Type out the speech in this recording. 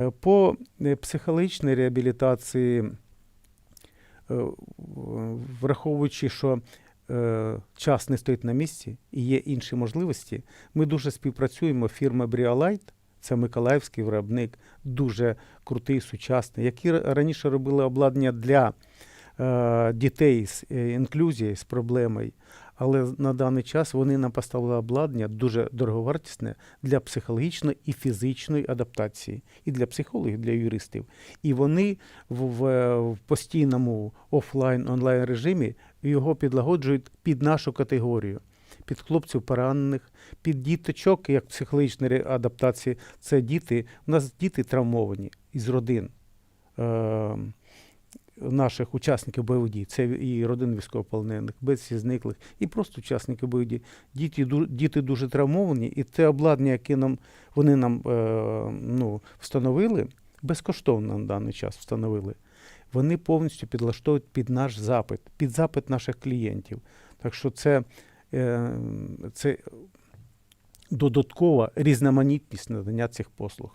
Е, По е, психологічній реабілітації, е, враховуючи, що час не стоїть на місці і є інші можливості, ми дуже співпрацюємо. Фірма Бріолайт, це миколаївський виробник, дуже крутий, сучасний, які раніше робили обладнання для дітей з е, інклюзією, з проблемою. Але на даний час вони нам поставили обладнання дуже дороговартісне для психологічної і фізичної адаптації, і для психологів, і для юристів. І вони в, в, в постійному офлайн-онлайн режимі його підлагоджують під нашу категорію, під хлопців поранених, під діточок, як психологічна ре- адаптація. Це діти. У нас діти травмовані із родин. Наших учасників бойових дій, це і родин військовополонених, безвісті зниклих, і просто учасники бойових дій. Діти, діти дуже травмовані, і те обладнання, яке нам вони нам е, ну, встановили, безкоштовно на даний час встановили, вони повністю підлаштовують під наш запит, під запит наших клієнтів. Так що це, е, це додаткова різноманітність надання цих послуг.